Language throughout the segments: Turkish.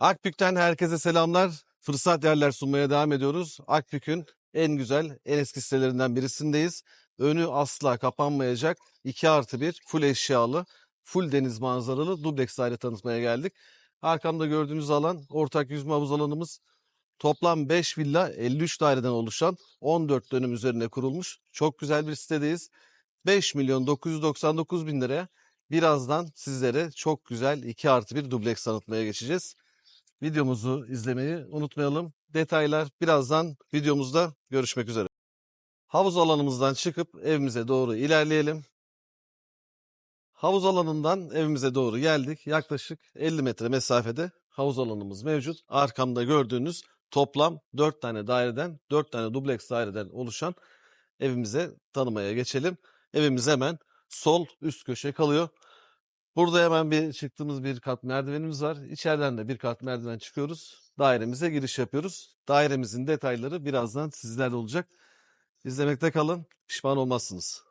Akbük'ten herkese selamlar. Fırsat yerler sunmaya devam ediyoruz. Akbük'ün en güzel, en eski sitelerinden birisindeyiz. Önü asla kapanmayacak 2 artı 1 full eşyalı, full deniz manzaralı dubleks daire tanıtmaya geldik. Arkamda gördüğünüz alan ortak yüzme havuz alanımız. Toplam 5 villa 53 daireden oluşan 14 dönüm üzerine kurulmuş. Çok güzel bir sitedeyiz. 5 milyon 999 bin liraya birazdan sizlere çok güzel 2 artı 1 dubleks tanıtmaya geçeceğiz. Videomuzu izlemeyi unutmayalım. Detaylar birazdan videomuzda görüşmek üzere. Havuz alanımızdan çıkıp evimize doğru ilerleyelim. Havuz alanından evimize doğru geldik. Yaklaşık 50 metre mesafede havuz alanımız mevcut. Arkamda gördüğünüz toplam 4 tane daireden, 4 tane dubleks daireden oluşan evimize tanımaya geçelim. Evimiz hemen sol üst köşe kalıyor. Burada hemen bir çıktığımız bir kat merdivenimiz var. İçeriden de bir kat merdiven çıkıyoruz. Dairemize giriş yapıyoruz. Dairemizin detayları birazdan sizlerle olacak. İzlemekte kalın. Pişman olmazsınız.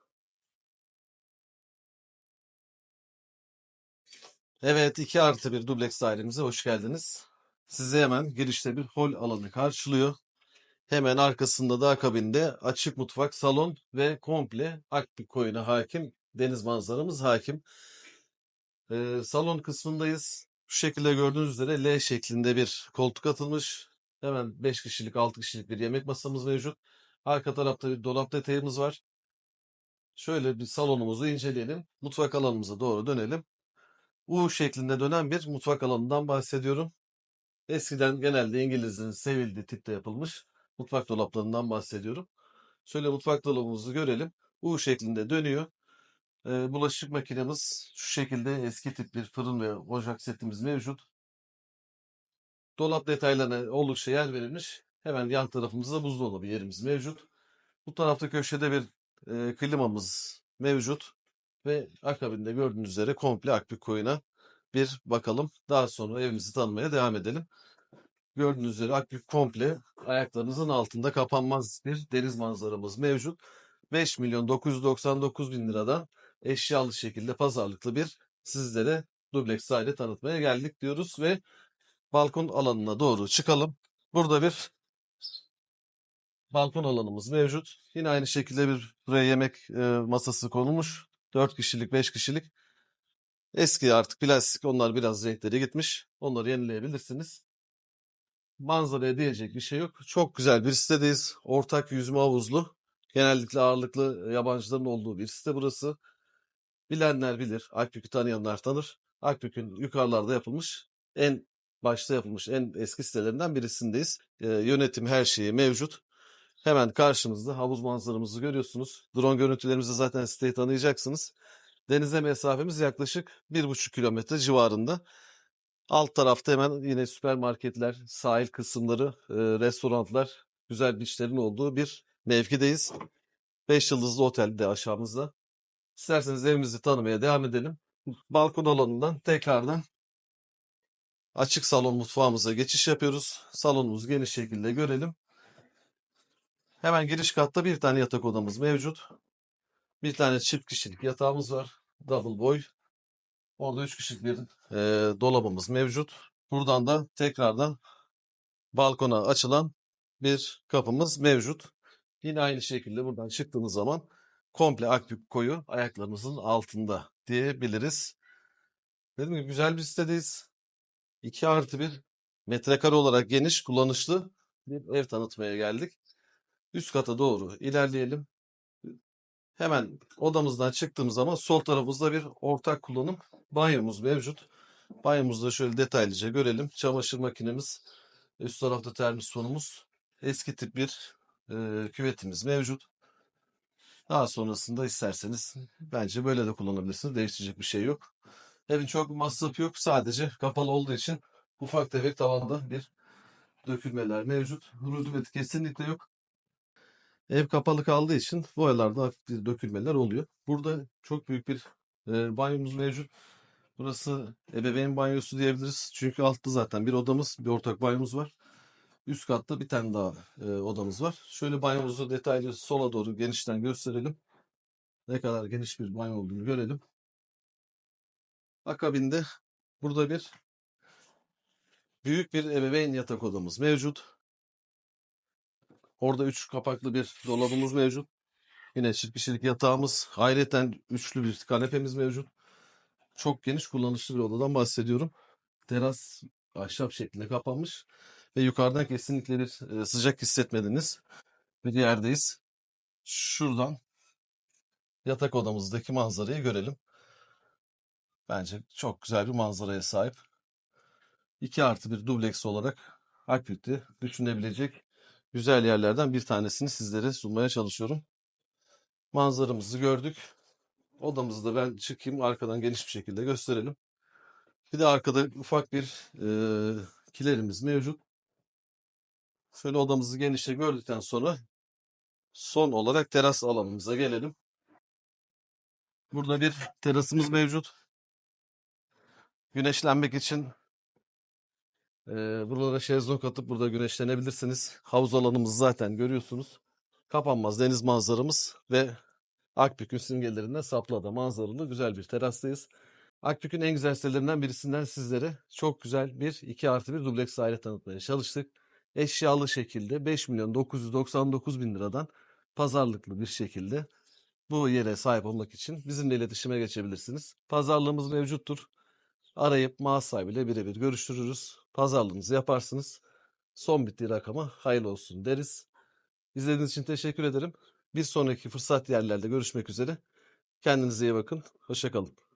Evet 2 artı bir dubleks dairemize hoş geldiniz. Size hemen girişte bir hol alanı karşılıyor. Hemen arkasında da akabinde açık mutfak, salon ve komple Akbük koyuna hakim deniz manzaramız hakim. Ee, salon kısmındayız. Şu şekilde gördüğünüz üzere L şeklinde bir koltuk atılmış. Hemen 5 kişilik 6 kişilik bir yemek masamız mevcut. Arka tarafta bir dolap detayımız var. Şöyle bir salonumuzu inceleyelim. Mutfak alanımıza doğru dönelim. U şeklinde dönen bir mutfak alanından bahsediyorum. Eskiden genelde İngilizlerin sevildiği tipte yapılmış mutfak dolaplarından bahsediyorum. Şöyle mutfak dolabımızı görelim. U şeklinde dönüyor. Ee, bulaşık makinemiz şu şekilde eski tip bir fırın ve ocak setimiz mevcut. Dolap detaylarına oldukça yer verilmiş. Hemen yan tarafımızda buzdolabı yerimiz mevcut. Bu tarafta köşede bir e, klimamız mevcut. Ve akabinde gördüğünüz üzere komple Akbük koyuna bir bakalım. Daha sonra evimizi tanımaya devam edelim. Gördüğünüz üzere Akbük komple ayaklarınızın altında kapanmaz bir deniz manzaramız mevcut. 5 milyon 999 bin liradan eşyalı şekilde pazarlıklı bir sizlere dubleks daire tanıtmaya geldik diyoruz ve balkon alanına doğru çıkalım. Burada bir balkon alanımız mevcut. Yine aynı şekilde bir buraya yemek e, masası konulmuş. 4 kişilik 5 kişilik. Eski artık plastik onlar biraz renkleri gitmiş. Onları yenileyebilirsiniz. Manzaraya diyecek bir şey yok. Çok güzel bir sitedeyiz. Ortak yüzme havuzlu. Genellikle ağırlıklı yabancıların olduğu bir site burası. Bilenler bilir. Akbük'ü tanıyanlar tanır. Akbük'ün yukarılarda yapılmış en başta yapılmış en eski sitelerinden birisindeyiz. Ee, yönetim her şeyi mevcut. Hemen karşımızda havuz manzaramızı görüyorsunuz. Drone görüntülerimizde zaten siteyi tanıyacaksınız. Denize mesafemiz yaklaşık 1,5 kilometre civarında. Alt tarafta hemen yine süpermarketler, sahil kısımları, e, restoranlar, güzel beachlerin olduğu bir mevkideyiz. 5 yıldızlı otel de aşağımızda. İsterseniz evimizi tanımaya devam edelim. Balkon alanından tekrardan açık salon mutfağımıza geçiş yapıyoruz. Salonumuzu geniş şekilde görelim. Hemen giriş katta bir tane yatak odamız mevcut. Bir tane çift kişilik yatağımız var. Double boy. Orada üç kişilik bir e, dolabımız mevcut. Buradan da tekrardan balkona açılan bir kapımız mevcut. Yine aynı şekilde buradan çıktığınız zaman komple Akbük koyu ayaklarımızın altında diyebiliriz. Dedim ki güzel bir sitedeyiz. 2 artı bir metrekare olarak geniş, kullanışlı bir ev tanıtmaya geldik. Üst kata doğru ilerleyelim. Hemen odamızdan çıktığımız zaman sol tarafımızda bir ortak kullanım banyomuz mevcut. Banyomuzda şöyle detaylıca görelim. Çamaşır makinemiz, üst tarafta termosfonumuz, eski tip bir e, küvetimiz mevcut. Daha sonrasında isterseniz bence böyle de kullanabilirsiniz. Değiştirecek bir şey yok. Evin çok bir yok. Sadece kapalı olduğu için ufak tefek tavanda bir dökülmeler mevcut. Rutubeti kesinlikle yok. Ev kapalı kaldığı için boyalarda hafif bir dökülmeler oluyor. Burada çok büyük bir e, banyomuz mevcut. Burası ebeveyn banyosu diyebiliriz. Çünkü altta zaten bir odamız, bir ortak banyomuz var. Üst katta bir tane daha e, odamız var. Şöyle banyomuzu detaylı sola doğru genişten gösterelim. Ne kadar geniş bir banyo olduğunu görelim. Akabinde burada bir Büyük bir ebeveyn yatak odamız mevcut. Orada üç kapaklı bir dolabımız mevcut. Yine çift kişilik yatağımız. Ayrıca üçlü bir kanepemiz mevcut. Çok geniş kullanışlı bir odadan bahsediyorum. Teras ahşap şeklinde kapanmış. Ve yukarıdan kesinlikle bir sıcak hissetmediğiniz bir yerdeyiz. Şuradan yatak odamızdaki manzarayı görelim. Bence çok güzel bir manzaraya sahip. 2 artı bir dubleks olarak Akbük'te düşünebilecek güzel yerlerden bir tanesini sizlere sunmaya çalışıyorum. Manzaramızı gördük. Odamızı da ben çıkayım arkadan geniş bir şekilde gösterelim. Bir de arkada ufak bir e, kilerimiz mevcut. Şöyle odamızı genişçe gördükten sonra son olarak teras alanımıza gelelim. Burada bir terasımız mevcut. Güneşlenmek için e, buralara şezlong atıp burada güneşlenebilirsiniz. Havuz alanımızı zaten görüyorsunuz. Kapanmaz deniz manzaramız ve Akbük'ün simgelerinden Saplıada manzaralı güzel bir terastayız. Akbük'ün en güzel sitelerinden birisinden sizlere çok güzel bir 2 artı bir dubleks daire tanıtmaya çalıştık. Eşyalı şekilde 5 milyon 999 bin liradan pazarlıklı bir şekilde bu yere sahip olmak için bizimle iletişime geçebilirsiniz. Pazarlığımız mevcuttur. Arayıp mağaza sahibiyle birebir görüştürürüz. Pazarlığınızı yaparsınız. Son bittiği rakama hayırlı olsun deriz. İzlediğiniz için teşekkür ederim. Bir sonraki fırsat yerlerde görüşmek üzere. Kendinize iyi bakın. Hoşçakalın.